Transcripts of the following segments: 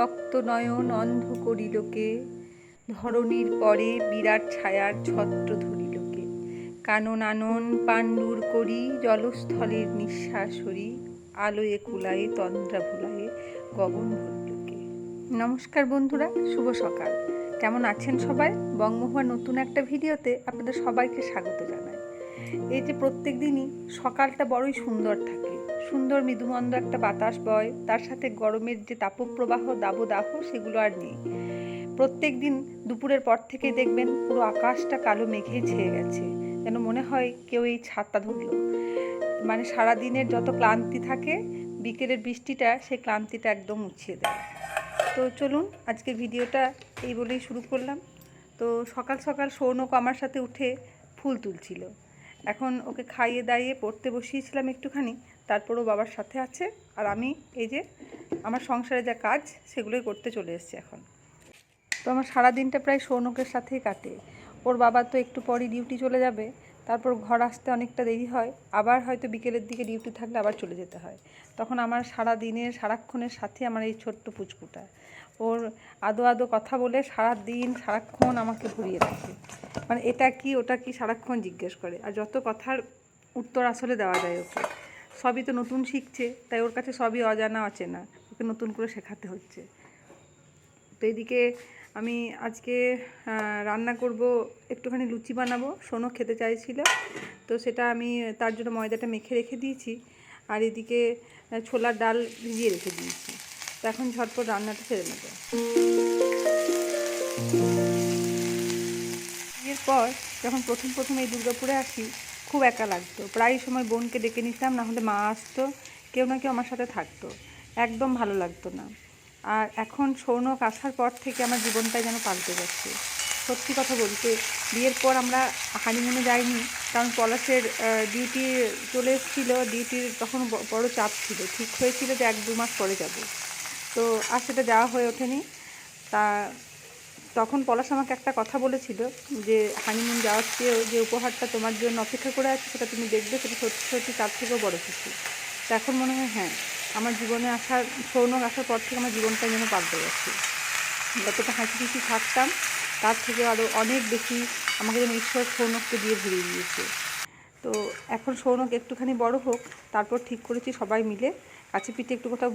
রক্ত নয়ন অন্ধ করিলকে ধরণীর পরে বিরাট ছায়ার ছত্র ধরিলকে কানন আনন পাণ্ডুর করি, জলস্থলের নিঃশ্বাস হরি, আলোয়ে কুলায়ে, তন্দ্রা ভুলায়ে গগন ভরিলকে নমস্কার বন্ধুরা, শুভ সকাল। কেমন আছেন সবাই? বঙ্গমহুয়ার নতুন একটা ভিডিওতে আপনাদের সবাইকে স্বাগত জানাই। এই যে প্রত্যেক দিনই সকালটা বড়ই সুন্দর থাকে। সুন্দর মৃদুমন্দ একটা বাতাস বয়। তার সাথে গরমের যে তাপপ্রবাহ, দাবদাহ, সেগুলো আর নেই। প্রত্যেক দিন দুপুরের পর থেকে দেখবেন পুরো আকাশটা কালো মেঘে ছেয়ে গেছে। যেন মনে হয় কেউ এই ছাদটা ধরলো। মানে সারাদিনের যত ক্লান্তি থাকে, বিকেলের বৃষ্টিটা, সেই ক্লান্তিটা একদম মুছিয়ে দেয়। তো চলুন আজকে ভিডিওটা এই বলেই শুরু করলাম। তো সকাল সকাল সৌনক আমার সাথে উঠে ফুল তুলছিল। এখন ওকে খাইয়ে দাইয়ে পড়তে বসিয়েছিলাম একটুখানি। তারপরও বাবার সাথে আছে আর আমি এই যে আমার সংসারে যা কাজ সেগুলোই করতে চলে এসেছি এখন। তো আমার সারা দিনটা প্রায় সৌনকের সাথেই কাটে। ওর বাবা তো একটু পরই ডিউটি চলে যাবে, তারপর ঘর আসতে অনেকটা দেরি হয়, আবার হয়তো বিকেলের দিকে ডিউটি থাকলে আবার চলে যেতে হয়। তখন আমার সারা দিনের সারাক্ষণের সাথে আমার এই ছোট্ট পুচকুটা। ওর আদো আদো কথা বলে সারা দিন সারাক্ষণ আমাকে ভরিয়ে রাখে মানে এটা কি, ওটা কি সারাক্ষণ জিজ্ঞেস করে। আর যত কথার উত্তর আসলে দেওয়া যায় ওকে। সবই তো নতুন শিখছে, তাই ওর কাছে সবই অজানা, অচেনা। ওকে নতুন করে শেখাতে হচ্ছে। তো এদিকে আমি আজকে রান্না করব, একটুখানি লুচি বানাবো। সোনো খেতে চাইছিল, তো সেটা আমি তার জন্য ময়দাটা মেখে রেখে দিয়েছি। আর এদিকে ছোলার ডাল ভিজিয়ে রেখে দিয়েছি। তো এখন ঝটপট রান্নাটা সেরে নেব। বিয়ের পর যখন প্রথম প্রথম এই দুর্গাপুরে আসি খুব একা লাগতো। প্রায় সময় বোনকে ডেকে নিতাম, না হলে মা আসতো, কেউ না কেউ আমার সাথে থাকতো। একদম ভালো লাগতো না। আর এখন সৌনক আসার পর থেকে আমার জীবনটাই যেন পাল্টে যাচ্ছে সত্যি কথা বলতে, বিয়ের পর আমরা হানিমুনে যাইনি, কারণ পলাশের ডিউটি চলে এসেছিল। ডিউটির তখন বড় চাপ ছিল। ঠিক হয়েছিল যে এক দু মাস পরে যাব। তো আর সেটা যাওয়া হয়ে ওঠেনি। তা তখন পলাশ আমাকে একটা কথা বলেছিল যে, হানিমুন যাওয়ার চেয়েও যে উপহারটা তোমার জন্য অপেক্ষা করে আছে, সেটা তুমি দেখবে, সেটা সত্যি সত্যি তার থেকেও বড় কিছু। তো এখন মনে হয় হ্যাঁ আমার জীবনে আসার সৌনক আসার পর থেকে আমার জীবনটা যেন পাল্টে গেছে। যতটা হাসি খুশি থাকতাম, তার থেকে আরও অনেক বেশি আমাকে যেন ঈশ্বর সৌনককে দিয়ে ভরিয়ে দিয়েছে। তো এখন সৌনক একটুখানি বড় হোক, তারপর ঠিক করেছি সবাই মিলে। কাছে পিঠে একটু কোথাও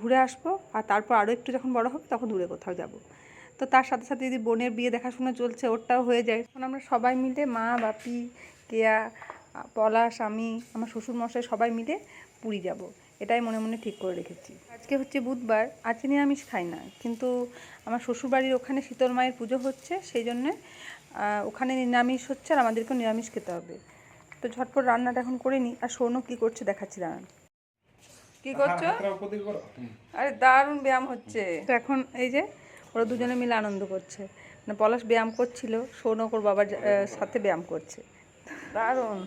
ঘুরে আসব, আর তারপর আরও একটু যখন বড় হবে, তখন দূরে কোথাও যাব। তো তার সাথে সাথে যদি বোনের বিয়ে দেখাশোনা চলছে ওরটাও হয়ে যায়। তখন আমরা সবাই মিলে মা বাপি কেয়া পলাশ আমি আমার শ্বশুর মশাই সবাই মিলে পুরী যাব। এটাই মনে মনে ঠিক করে রেখেছি। আজকে হচ্ছে বুধবার আজকে নিরামিষ খাই না। কিন্তু আমার শ্বশুরবাড়ির ওখানে শীতল মায়ের পুজো হচ্ছে সেই জন্যে ওখানে নিরামিষ হচ্ছে আর আমাদেরকেও নিরামিষ খেতে হবে। তো ঝটপট রান্নাটা এখন করে নিই। আর সৌনক কী করছে দেখাচ্ছি দাঁড়ান। কি করছ? আরে দারুণ ব্যায়াম হচ্ছে। তো এখন এই যে ওরা দুজনে মিলে আনন্দ করছে। মানে পলাশ ব্যায়াম করছিল সৌনক ওর বাবার সাথে ব্যায়াম করছে। দারুণ।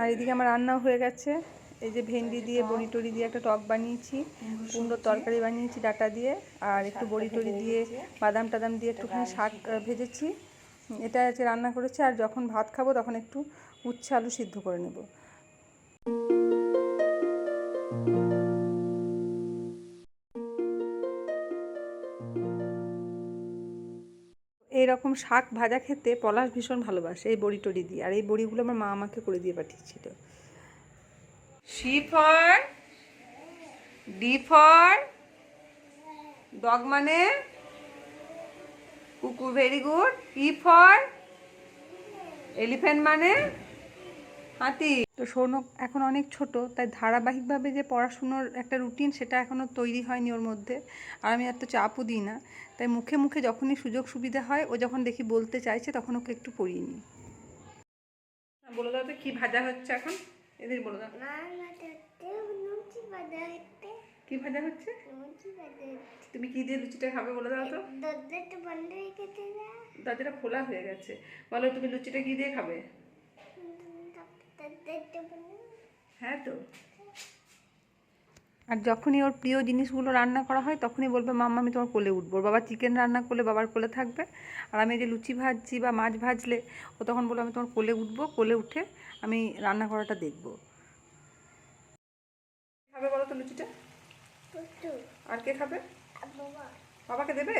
আর এদিকে আমার রান্নাও হয়ে গেছে। এই যে ভেন্ডি দিয়ে বড়ি টড়ি দিয়ে একটা টক বানিয়েছি কুমড়োর তরকারি বানিয়েছি ডাটা দিয়ে আর একটু বড়ি টড়ি দিয়ে বাদাম টাদাম দিয়ে একটুখানি শাক ভেজেছি। এটা আছে রান্না করেছি আর যখন ভাত খাব তখন একটু উচ্ছে আলু সিদ্ধ করে নেব। এইরকম শাক ভাজা খেতে পলাশ ভীষণ ভালোবাসে এই বড়ি টড়ি দিয়ে। আর এই বড়িগুলো আমার মা আমাকে করে দিয়ে পাঠিয়েছিল। C for D for dog মানে? কুকুর very good E for elephant মানে? হাতি। তো সৌনক এখন অনেক ছোট তাই ধারাবাহিকভাবে যে পড়াশুনোর একটা রুটিন সেটা এখনও তৈরি হয়নি ওর মধ্যে। আর আমি এত চাপও দিই না। তাই মুখে মুখে যখনই সুযোগ সুবিধা হয় ও যখন দেখি বলতে চাইছে তখন ওকে একটু পড়িয়ে নিই। বলে দাও তো কী ভাজা হচ্ছে এখন? এদের বলে দাও। কি ভাজা হচ্ছে? তুমি কি দিয়ে লুচিটা খাবে বলে দাও তো। দরজাটা খোলা হয়ে গেছে। বলো তুমি লুচিটা কি দিয়ে খাবে? হ্যাঁ তো। আর যখনই ওর প্রিয় জিনিসগুলো রান্না করা হয় তখনই বলবে মাম্মা আমি তোমার কোলে উঠবো। বাবা চিকেন রান্না করলে বাবার কোলে থাকবে। আর আমি যে লুচি ভাজছি বা মাছ ভাজলে ও তখন বলবে আমি তোমার কোলে উঠবো কোলে উঠে আমি রান্না করাটা দেখব। খাবে বলো তো লুচিটা? আর কে খাবে? বাবাকে দেবে?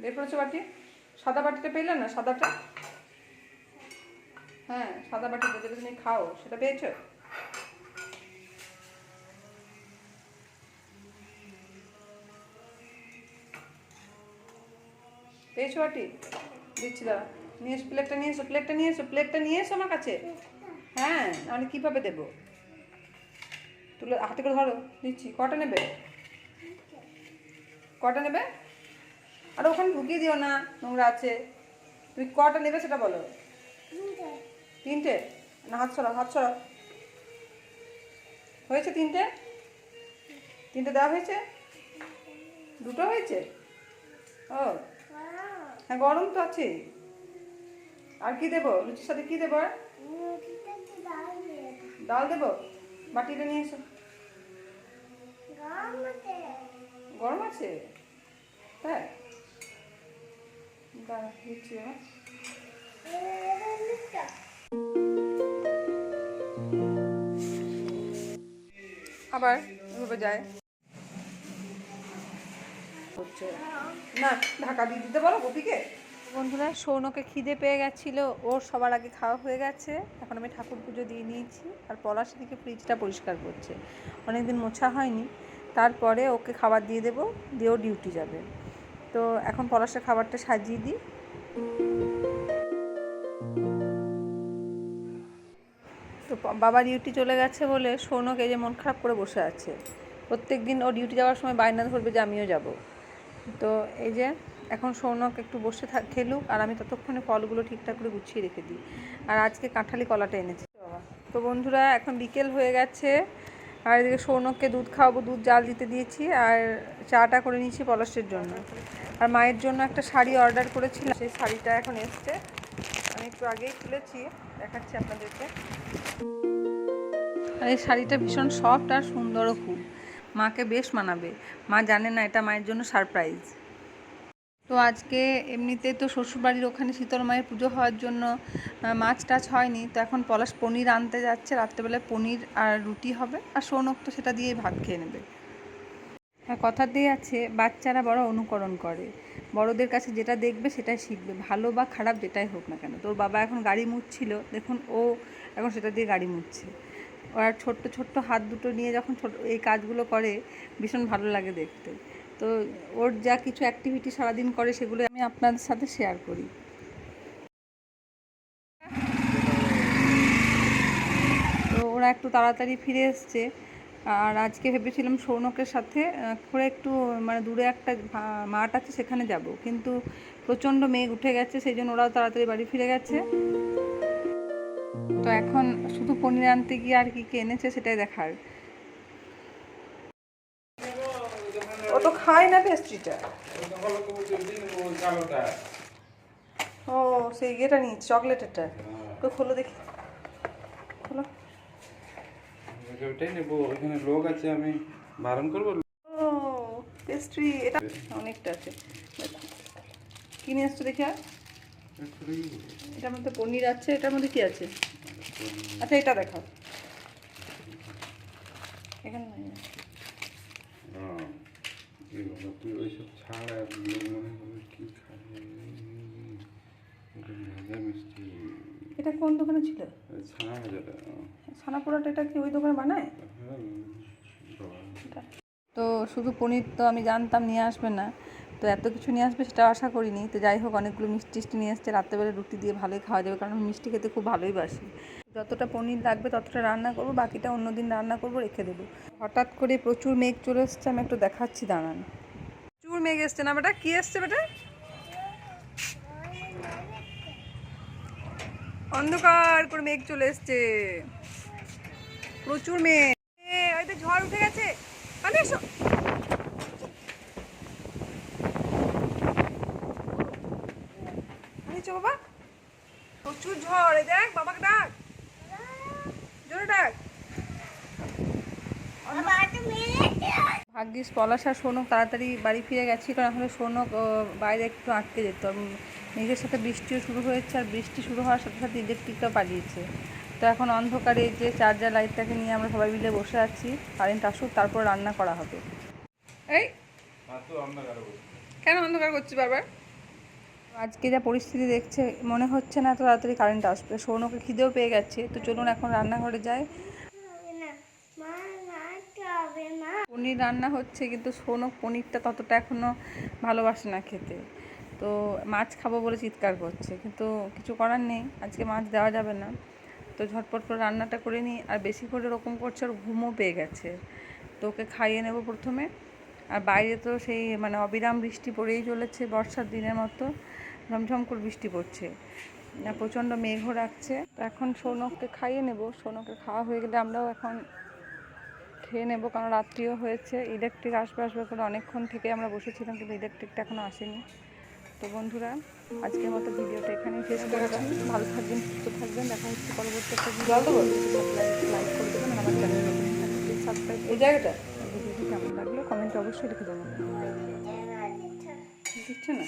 বের করেছ বাটি? সাদা বাটিটা পেলে না সাদাটা? হ্যাঁ সাদা বাটিটা যেটা তুমি খাও, সেটা পেয়েছ? পেয়েছ বাটি? দিচ্ছি দাঁড়া নিয়ে এসো, প্লেটটা নিয়ে এসো, প্লেটটা নিয়ে এসো, প্লেটটা নিয়ে এসো আমার কাছে। হ্যাঁ নাহলে কীভাবে দেবো? তুলে হাতে করে ধরো, দিচ্ছি। কটা নেবে? কটা নেবে? আর ওখানে ঢুকিয়ে দিও না, নোংরা আছে। তুমি কটা নেবে সেটা বলো। তিনটে? না, হাত ছড়াও হাত ছড়াও হয়েছে তিনটে? তিনটে দেওয়া হয়েছে? দুটো হয়েছে? ও। হ্যাঁ গরম তো আছে আর কি দেবো? লুচির সাথে কি দেবো ডাল দেবো? বাটিটা নিয়ে এসো। গরম আছে? হ্যাঁ। দাঁড়া দিচ্ছি আবার এভাবে যায়। না, ঢাকা দিয়ে দিতে বলো গোপীকে? বন্ধুরা, সৌনকে খিদে পেয়ে গেছিল। ওর সবার আগে খাওয়া হয়ে গেছে। এখন আমি ঠাকুর পুজো দিয়ে নিয়েছি। আর পলাশ দিকে ফ্রিজটা পরিষ্কার করছে। অনেকদিন মোছা হয়নি। তারপরে ওকে খাবার দিয়ে দেবো। দিয়েও ডিউটি যাবে। তো এখন পলাশের খাবারটা সাজিয়ে দিই। বাবা ডিউটি চলে গেছে বলে সৌনক এই যে মন খারাপ করে বসে আছে। প্রত্যেক দিন ও ডিউটি যাওয়ার সময় বায়না ধরবে যে আমিও যাব। তো এই যে এখন সৌনক একটু বসে থাক খেলুক আর আমি ততক্ষণে ফলগুলো ঠিকঠাক করে গুছিয়ে রেখে দিই। আর আজকে কাঁঠালি কলাটা এনেছি। বাবা তো বন্ধুরা, এখন বিকেল হয়ে গেছে। আর এদিকে সৌনককে দুধ খাওয়াবো, দুধ জাল দিতে দিয়েছি আর চাটা করে নিয়েছি পলাশের জন্য। আর মায়ের জন্য একটা শাড়ি অর্ডার করেছিলাম, সেই শাড়িটা এখন এসছে। আমি একটু আগেই খুলেছি, দেখাচ্ছি আপনাদেরকে। আর এই শাড়িটা ভীষণ সফট আর সুন্দরও খুব। মাকে বেশ মানাবে। মা জানে না এটা মায়ের জন্য সারপ্রাইজ। তো আজকে এমনিতে তো শ্বশুরবাড়ির ওখানে শীতল মায়ের পুজো হওয়ার জন্য মাছ টাছ হয়নি। তো এখন পলাশ পনির আনতে যাচ্ছে। রাত্রেবেলায় পনির আর রুটি হবে। আর সৌনক তো সেটা দিয়েই ভাত খেয়ে নেবে। কথাতেই আছে, বাচ্চারা বড় অনুকরণ করে। বড়দের কাছে যেটা দেখবে সেটাই শিখবে। ভালো বা খারাপ যেটাই হোক না কেন। তোর বাবা এখন গাড়ি মুছছিল, দেখুন ও এখন সেটা দিয়ে গাড়ি মুছছে। আর ছোট্ট ছোট্ট হাত দুটো নিয়ে যখন ছোট এই কাজগুলো করে, ভীষণ ভালো লাগে দেখতে। তো ওর যা কিছু অ্যাক্টিভিটি সারাদিন করে সেগুলো আমি আপনাদের সাথে শেয়ার করি। তো ওরা একটু তাড়াতাড়ি ফিরে এসছে। আর আজকে ভেবেছিলাম সৌনকের সাথে করে একটু মানে দূরে একটা মাঠ আছে, সেখানে যাব। কিন্তু প্রচণ্ড মেঘ উঠে গেছে, সেই জন্য ওরাও তাড়াতাড়ি বাড়ি ফিরে গেছে। তো এখন শুধু পনির আনতে গিয়ে আর কি কি এনেছে, সেটাই দেখার। ও তো খায় না পেস্ট্রিটা। ও, সেই ইয়েটা নিয়েছি, চকলেটেরটা। তো খোলো দেখি খোলো ওটাই নেব ওখানে লোক আছে আমি বারণ করব। ও পেস্ট্রি এটা অনেকটা আছে। দেখো। কি নিয়ে আসছো দেখি আর? এটার মধ্যে পনির আছে এটার মধ্যে কি আছে? আচ্ছা এটা দেখাও। এখানে নাই। তুই ওইসব ছাড় আর মনে কি খাবে? এটা কোন দোকানে ছিল? ওই ছানা ভাজাটা ছানা পোড়াটা এটা কি ওই দোকানে বানায়? হ্যাঁ, তো শুধু পনির তো আমি জানতাম নিয়ে আসবে না। তো এত কিছু নিয়ে আসবে সেটা আশা করিনি। তো যাই হোক অনেকগুলো মিষ্টি টিষ্টি নিয়ে আসছে রাত্রেবেলা রুটি দিয়ে ভালোই খাওয়া যাবে কারণ আমি মিষ্টি খেতে খুব ভালোই বাসি। যতটা পনির লাগবে ততটা রান্না করব বাকিটা অন্যদিন রান্না করব রেখে দেবো। হঠাৎ করে প্রচুর মেঘ চলে এসছে আমি একটু দেখাচ্ছি দাঁড়ান। প্রচুর মেঘ এসছে না বেটা? কী এসছে বেটা? অন্ধকার করে মেঘ চলে এসছে। প্রচুর এ, ওই ঝড় উঠে গেছে। মানে বাবা। প্রচুর ঝড় দেখ বাবাকে ডাক। জোরে ডাক। ভাগ্যিস পলাশ আর সৌনক তাড়াতাড়ি বাড়ি ফিরে গেছি কারণ আসলে সৌনক বাইরে একটু আটকে যেত। মেঘের সাথে বৃষ্টিও শুরু হয়েছে আর বৃষ্টি শুরু হওয়ার সাথে সাথে ইলেকট্রিকটা পালিয়েছে। তো এখন অন্ধকারে যে চার্জার লাইটটাকে নিয়ে আমরা সবাই মিলে বসে আছি কারেন্ট আসুক তারপর রান্না করা হবে। এই! কেন অন্ধকার করছিস বারবার? আজকে যা পরিস্থিতি দেখছে মনে হচ্ছে না এত তাড়াতাড়ি কারেন্ট আসবে। সৌনকে খিদেও পেয়ে গেছে। তো চলুন এখন রান্নাঘরে যাই। পনির রান্না হচ্ছে কিন্তু সৌনক পনিরটা ততটা এখনও ভালোবাসে না খেতে। তো মাছ খাব বলে চিৎকার করছে কিন্তু কিছু করার নেই। আজকে মাছ দেওয়া যাবে না। তো ঝটপট করে রান্নাটা করে নিই। আর বেশি করে ওরকম করছে ওর ঘুমও পেয়ে গেছে। তো ওকে খাইয়ে নেব প্রথমে। আর বাইরে তো সেই মানে অবিরাম বৃষ্টি পড়েই চলেছে বর্ষার দিনের মতো। ঝমঝম করে বৃষ্টি পড়ছে। প্রচণ্ড মেঘও রাখছে। তো এখন সৌনককে খাইয়ে নেব। সৌনকে খাওয়া হয়ে গেলে আমরাও এখন খেয়ে নেব কারণ রাত্রিও হয়েছে। ইলেকট্রিক আসবে আসবে করে অনেকক্ষণ থেকে আমরা বসেছিলাম কিন্তু ইলেকট্রিকটা এখনও আসেনি। তো বন্ধুরা আজকে মতো ভিডিওটা এখানেই শেষ করলাম। ভালো থাকবেন সুস্থ থাকবেন। দেখা হচ্ছে পরবর্তী একটা ভিডিও লাইক করে দেবেন আমার চ্যানেল সাবস্ক্রাইব এই জায়গাটা? ভিডিওটি কেমন লাগল কমেন্টে অবশ্যই লিখে দেবেন দিচ্ছে না?